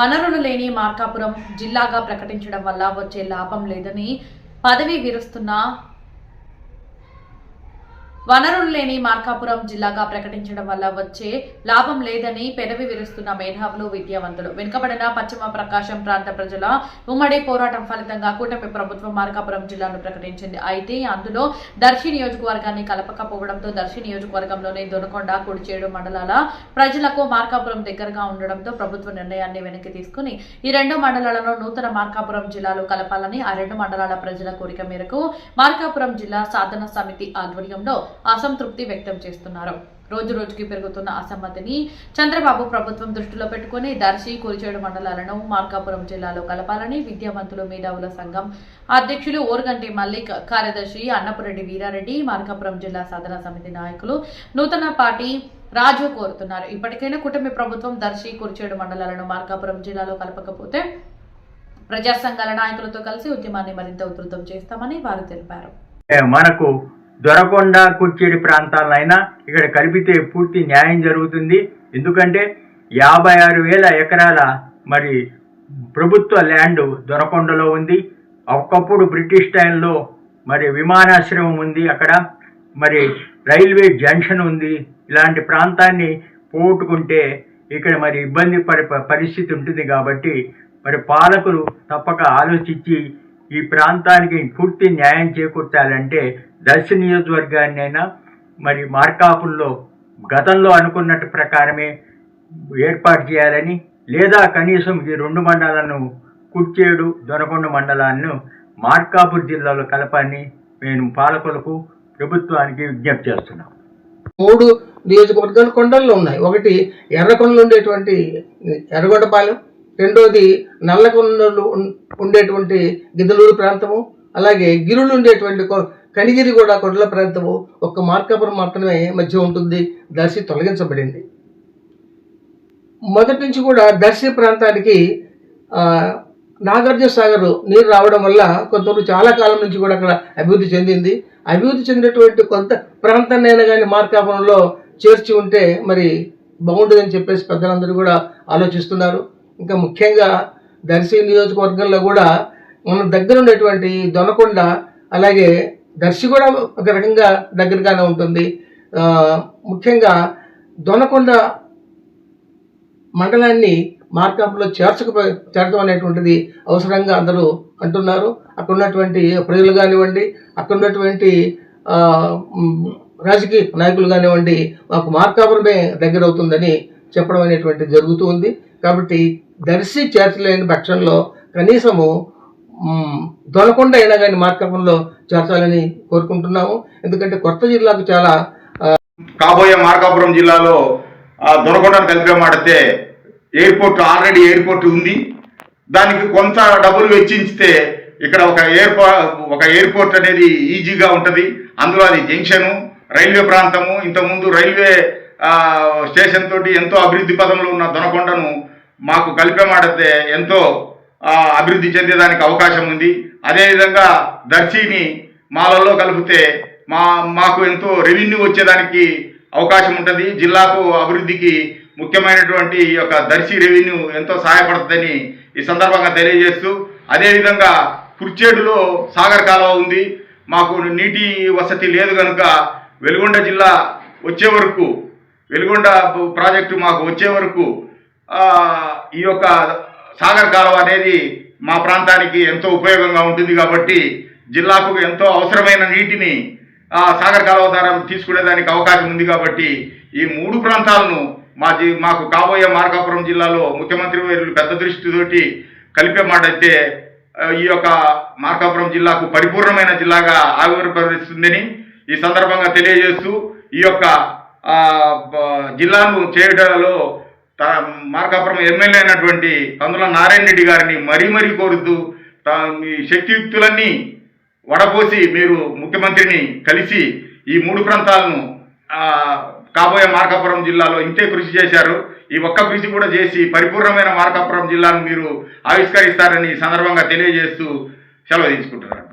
వనరులు లేని మార్కాపురం జిల్లాగా ప్రకటించడం వల్ల వచ్చే లాభం లేదని పదవి విరుస్తున్న వనరులు లేని మార్కాపురం జిల్లాగా ప్రకటించడం వల్ల వచ్చే లాభం లేదని పెదవి విరుస్తున్న మేధావులు విద్యావంతులు. వెనుకబడిన పశ్చిమ ప్రకాశం ప్రాంత ప్రజల ఉమ్మడి పోరాటం ఫలితంగా కూటమి ప్రభుత్వం మార్కాపురం జిల్లాను ప్రకటించింది. అయితే అందులో దర్శి నియోజకవర్గాన్ని కలపకపోవడంతో దర్శి నియోజకవర్గంలోని దొనకొండ కుడిచేడు మండలాల ప్రజలకు మార్కాపురం దగ్గరగా ఉండడంతో ప్రభుత్వ నిర్ణయాన్ని వెనక్కి తీసుకుని ఈ రెండు మండలాలను నూతన మార్కాపురం జిల్లాలో కలపాలని ఆ రెండు మండలాల ప్రజల కోరిక మేరకు మార్కాపురం జిల్లా సాధన సమితి ఆధ్వర్యంలో అసంతృప్తి వ్యక్తం చేస్తున్నారు. రోజు రోజుకి పెరుగుతున్న అసమ్మతిని చంద్రబాబు ప్రభుత్వం దృష్టిలో పెట్టుకుని దర్శి కురిచేడు మండలాలను మార్కాపురం జిల్లాలో కలపాలని విద్యావంతులు మేధావుల సంఘం అధ్యక్షులు ఓర్గంటి మల్లిక్ కార్యదర్శి అన్నపురెడ్డి వీరారెడ్డి మార్కాపురం జిల్లా సాధన సమితి నాయకులు నూతన పార్టీ రాజు కోరుతున్నారు. ఇప్పటికైనా కుటుంబ ప్రభుత్వం దర్శి కురిచేడు మండలాలను మార్కాపురం జిల్లాలో కలపకపోతే ప్రజా సంఘాల నాయకులతో కలిసి ఉద్యమాన్ని మరింత ఉధృతం చేస్తామని వారు తెలిపారు. మనకు దొరకొండ కుర్చేడి ప్రాంతాలైనా ఇక్కడ కలిపితే పూర్తి న్యాయం జరుగుతుంది. ఎందుకంటే యాభై ఆరు వేల ఎకరాల మరి ప్రభుత్వ ల్యాండ్ దొరకొండలో ఉంది. ఒకప్పుడు బ్రిటిష్ టైంలో మరి విమానాశ్రయం ఉంది అక్కడ. మరి రైల్వే జంక్షన్ ఉంది. ఇలాంటి ప్రాంతాన్ని పోగొట్టుకుంటే ఇక్కడ మరి ఇబ్బంది పరి పరిస్థితి ఉంటుంది కాబట్టి మరి పాలకులు తప్పక ఆలోచించి ఈ ప్రాంతానికి పూర్తి న్యాయం చేకూర్చాలంటే దర్శి నియోజకవర్గాన్నైనా? మరి మార్కాపుల్లో గతంలో అనుకున్నట్టు ప్రకారమే ఏర్పాటు చేయాలని లేదా కనీసం ఈ రెండు మండలాలను కుర్చేడు దొనకొండ మండలాలను మార్కాపూర్ జిల్లాలో కలపాలని మేము పాలకులకు ప్రభుత్వానికి విజ్ఞప్తి చేస్తున్నాం. మూడు నియోజకవర్గాలు కొండల్లో ఉన్నాయి. ఒకటి ఎర్రకొండలు ఉండేటువంటి ఎర్రగొండపాలెం రెండోది నల్లకొండలు ఉండేటువంటి గిద్దలూరు ప్రాంతము అలాగే గిరులు ఉండేటువంటి కనిగిరి కూడా కొండల ప్రాంతము ఒక మార్కాపురం మాత్రమే మధ్య ఉంటుంది. దర్శి తొలగించబడింది. మొదటి నుంచి కూడా దర్శి ప్రాంతానికి నాగార్జున సాగర్ నీరు రావడం వల్ల కొంతవరకు చాలా కాలం నుంచి కూడా అక్కడ అభివృద్ధి చెందింది. అభివృద్ధి చెందినటువంటి కొంత ప్రాంతాన్నైనా కానీ మార్కాపురంలో చేర్చి ఉంటే మరి బాగుంటుందని చెప్పేసి పెద్దలందరూ కూడా ఆలోచిస్తున్నారు. ఇంకా ముఖ్యంగా దర్శి నియోజకవర్గంలో కూడా మన దగ్గర ఉన్నటువంటి దొనకొండ అలాగే దర్శి కూడా ఒక రకంగా దగ్గరగానే ఉంటుంది. ముఖ్యంగా దొనకొండ మండలాన్ని మార్కాపులో చేర్చకపో చేర్చడం అనేటువంటిది అవసరంగా అందరూ అంటున్నారు. అక్కడ ఉన్నటువంటి ప్రజలు కానివ్వండి అక్కడ ఉన్నటువంటి రాజకీయ నాయకులు కానివ్వండి మాకు మార్కాపురమే దగ్గర అవుతుందని చెప్పడం అనేటువంటిది జరుగుతూ ఉంది. కాబట్టి దర్శి చేర్చలేని పక్షంలో కనీసము దొనకొండ అయినా కానీ మార్కాపురంలో చేర్చాలని కోరుకుంటున్నాము. ఎందుకంటే కొత్త జిల్లాకు చాలా కాబోయే మార్కాపురం జిల్లాలో దొరకొండను కలిపే మాడితే ఎయిర్పోర్ట్ ఆల్రెడీ ఎయిర్పోర్ట్ ఉంది. దానికి కొంత డబ్బులు వెచ్చించితే ఇక్కడ ఒక ఎయిర్పో ఒక ఎయిర్పోర్ట్ అనేది ఈజీగా ఉంటుంది. అందులో అది జంక్షను రైల్వే ప్రాంతము ఇంతకుముందు రైల్వే స్టేషన్ తోటి ఎంతో అభివృద్ధి పదంలో ఉన్న దొనకొండను మాకు కలిపే మాడితే ఎంతో అభివృద్ధి చెందేదానికి అవకాశం ఉంది. అదేవిధంగా దర్శిని మాలలో కలిపితే మా మాకు ఎంతో రెవెన్యూ వచ్చేదానికి అవకాశం ఉంటుంది. జిల్లాకు అభివృద్ధికి ముఖ్యమైనటువంటి ఈ యొక్క దర్శి రెవెన్యూ ఎంతో సహాయపడుతుందని ఈ సందర్భంగా తెలియజేస్తూ అదేవిధంగా కుర్చేడులో సాగర్ కాలువ ఉంది. మాకు నీటి వసతి లేదు కనుక వెలుగొండ జిల్లా వచ్చే వరకు వెలుగొండ ప్రాజెక్టు మాకు వచ్చే వరకు ఈ యొక్క సాగర్ కాలువ అనేది మా ప్రాంతానికి ఎంతో ఉపయోగంగా ఉంటుంది కాబట్టి జిల్లాకు ఎంతో అవసరమైన నీటిని సాగర్ కాలువ ద్వారా తీసుకునేదానికి అవకాశం ఉంది కాబట్టి ఈ మూడు ప్రాంతాలను మా జి మాకు కాబోయే మార్కాపురం జిల్లాలో ముఖ్యమంత్రి వర్యులు పెద్ద దృష్టితోటి కలిపే మాట అయితే ఈ యొక్క మార్కాపురం జిల్లాకు పరిపూర్ణమైన జిల్లాగా ఆవిర్భవిస్తుందని ఈ సందర్భంగా తెలియజేస్తూ ఈ యొక్క జిల్లాను చేయడంలో త- మార్కాపురం ఎమ్మెల్యే అయినటువంటి కందుల నారాయణ రెడ్డి గారిని మరీ మరీ కోరుతూ తా- మీ శక్తియుక్తులన్నీ వడపోసి మీరు ముఖ్యమంత్రిని కలిసి ఈ మూడు ప్రాంతాలను కాబోయే మార్కాపురం జిల్లాలో ఇంతే కృషి చేశారు. ఈ ఒక్క కృషి కూడా చేసి పరిపూర్ణమైన మార్కాపురం జిల్లాను మీరు ఆవిష్కరిస్తారని సందర్భంగా తెలియజేస్తూ సెలవు తీసుకుంటున్నారు